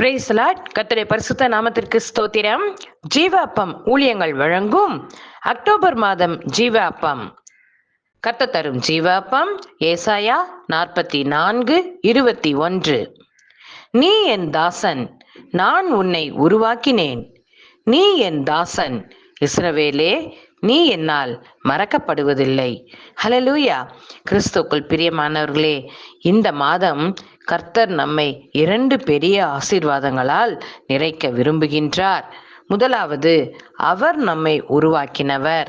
Price lot பரிசுத்த நாமத்திற்கு ஸ்தோத்திரம். ஜீவாப்பம் ஊழியங்கள் வழங்கும் அக்டோபர் மாதம் ஜீவ அப்பம் கத்த தரும் ஜீவ அப்பம் ஏசாயா நாற்பத்தி நான்கு இருபத்தி ஒன்று. நீ என் தாசன் நான் உன்னை உருவாக்கினேன். நீ என் தாசன் இஸ்ரவேலே நீ என்னால் மறக்கப்படுவதில்லை. ஹலலூயா கிறிஸ்துக்குள் பிரியமானவர்களே இந்த மாதம் கர்த்தர் நம்மை இரண்டு பெரிய ஆசீர்வாதங்களால் நிறைக்க விரும்புகின்றார். முதலாவது அவர் நம்மை உருவாக்கினவர்.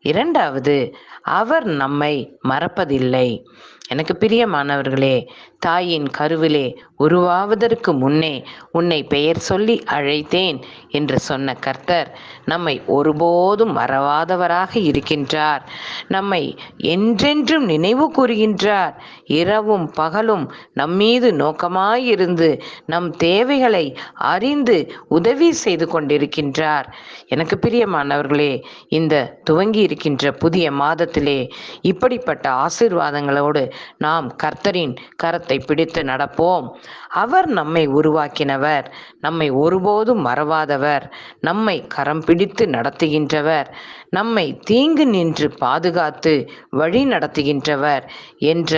இரண்டாவது அவர் நம்மை மறப்பதில்லை. எனக்கு பிரியமானவர்களே தாயின் கருவிலே உருவாவதற்கு முன்னே உன்னை பெயர் சொல்லி அழைத்தேன் என்று சொன்ன கர்த்தர் நம்மை ஒருபோதும் மறவாதவராக இருக்கின்றார். நம்மை என்றென்றும் நினைவு கூறுகின்றார். இரவும் பகலும் நம்மீது நோக்கமாயிருந்து நம் தேவைகளை அறிந்து உதவி செய்து கொண்டிருக்கின்றார். எனக்கு பிரியமானவர்களே இந்த துவங்கி இருக்கின்ற புதிய மாதத்திலே இப்படிப்பட்ட ஆசீர்வாதங்களோடு நாம் கர்த்தரின் கரத்தை பிடித்து நடப்போம். அவர் நம்மை உருவாக்கினவர் நம்மை ஒருபோதும் மறவாதவர் நம்மை கரம் பிடித்து நடத்துகின்றவர் நம்மை தீங்கு நின்று பாதுகாத்து வழி நடத்துகின்றவர் என்ற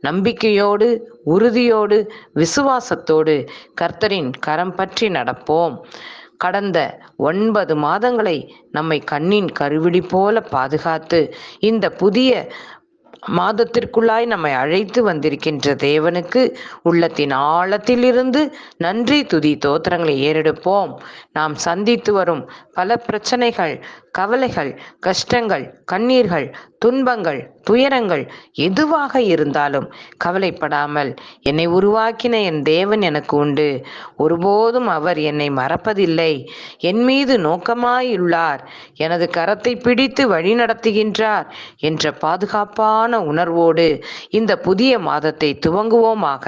நம்பிக்கையோடு உறுதியோடு விசுவாசத்தோடு கர்த்தரின் கரம் பற்றி நடப்போம். கடந்த ஒன்பது மாதங்களை நம்மை கண்ணின் கருவிழி போல பாதுகாத்து இந்த புதிய மாதத்திற்குள்ளாய் நம்மை அழைத்து வந்திருக்கின்ற தேவனுக்கு உள்ளத்தின் ஆழத்திலிருந்து நன்றி துதி தோத்திரங்களை ஏறெடுப்போம். நாம் சந்தித்து வரும் பல பிரச்சனைகள் கவலைகள் கஷ்டங்கள் கண்ணீர்கள் துன்பங்கள் துயரங்கள் எதுவாக இருந்தாலும் கவலைப்படாமல் என்னை உருவாக்கின என் தேவன் எனக்கு உண்டு. ஒருபோதும் அவர் என்னை மறப்பதில்லை. என் மீது நோக்கமாயுள்ளார். எனது கரத்தை பிடித்து வழி நடத்துகின்றார் என்ற பாதுகாப்பான உணர்வோடு இந்த புதிய மாதத்தை துவங்குவோமாக.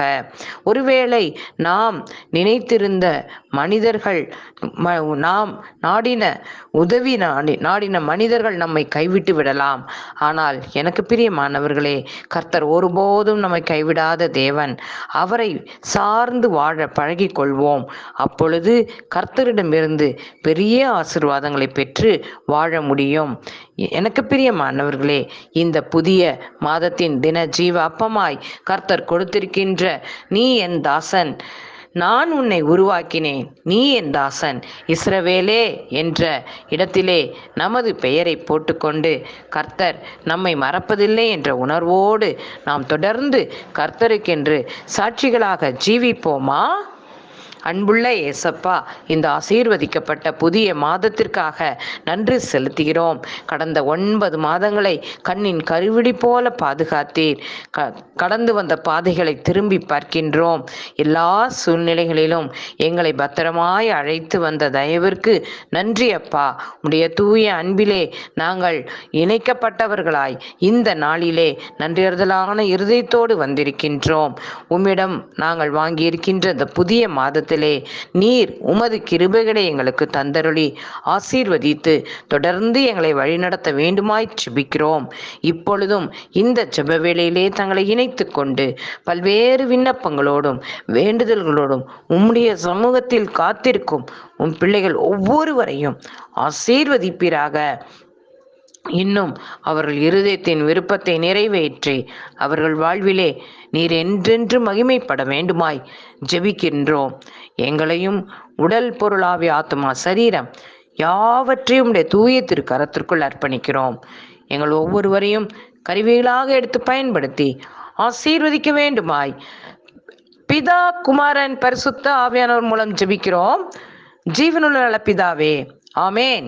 ஒருவேளை நாம் நினைத்திருந்த மனிதர்கள் நாம் நாடின உதவி நாடி நாடின மனிதர்கள் நம்மை கைவிட்டு விடலாம். ஆனால் எனக்கு பிரியமானவர்களே கர்த்தர் ஒருபோதும் நம்மை கைவிடாத தேவன். அவரை சார்ந்து வாழ பழகி கொள்வோம் அப்பொழுது கர்த்தரிடமிருந்து பெரிய ஆசிர்வாதங்களை பெற்று வாழ முடியும். எனக்கு பிரியமானவர்களே இந்த புதிய மாதத்தின் தின ஜீவ அப்பமாய் கர்த்தர் கொடுத்திருக்கின்ற நீ என் தாசன். நான் உன்னை உருவாக்கினேன். நீ என் தாசன். இஸ்ரவேலே என்ற இடத்திலே நமது பெயரை போட்டுக்கொண்டு கர்த்தர் நம்மை மறப்பதில்லை என்ற உணர்வோடு நாம் தொடர்ந்து கர்த்தருக்கென்று சாட்சிகளாக ஜீவிப்போமா? அன்புள்ள ஏசப்பா இந்த ஆசீர்வதிக்கப்பட்ட புதிய மாதத்திற்காக நன்றி செலுத்துகிறோம். கடந்த ஒன்பது மாதங்களை கண்ணின் கருவிடி போல பாதுகாத்தீர். க கடந்து வந்த பாதைகளை திரும்பி பார்க்கின்றோம். எல்லா சூழ்நிலைகளிலும் எங்களை பத்திரமாய் அழைத்து வந்த தயவிற்கு நன்றி அப்பா. உடைய தூய அன்பிலே நாங்கள் இணைக்கப்பட்டவர்களாய் இந்த நாளிலே நன்றியறுதலான இருதயத்தோடு வந்திருக்கின்றோம். உம்மிடம் நாங்கள் வாங்கியிருக்கின்ற இந்த புதிய மாதத்திலே நீர் உமது கிருபைகளை எங்களுக்கு தந்தருளி. ஆசீர்வதித்து தொடர்ந்து எங்களை வழிநடத்த வேண்டுமாய் ஜெபிக்கிறோம். இப்பொழுதும் இந்த ஜெப வேளையிலே தங்களை இணைத்து கொண்டு பல்வேறு விண்ணப்பங்களோடும் வேண்டுதல்களோடும் உம்முடைய சமூகத்தில் காத்திருக்கும் உன் பிள்ளைகள் ஒவ்வொருவரையும் ஆசீர்வதிப்பீராக. இன்னும் அவர்கள் இருதயத்தின் விருப்பத்தை நிறைவேற்றி அவர்கள் வாழ்விலே நீர் என்றென்று மகிமைப்பட வேண்டுமாய் ஜெபிக்கின்றோம். எங்களையும் உடல் பொருளாவி ஆத்மா சரீரம் யாவற்றையும் உடைய தூய திருக்கரத்திற்குள் அர்ப்பணிக்கிறோம். எங்கள் ஒவ்வொருவரையும் கருவிகளாக எடுத்து பயன்படுத்தி ஆசீர்வதிக்க வேண்டுமாய். பிதா குமாரன் பரிசுத்த ஆவியானவர் மூலம் ஜெபிக்கிறோம். ஜீவனுள்ள நல பிதாவே ஆமேன்.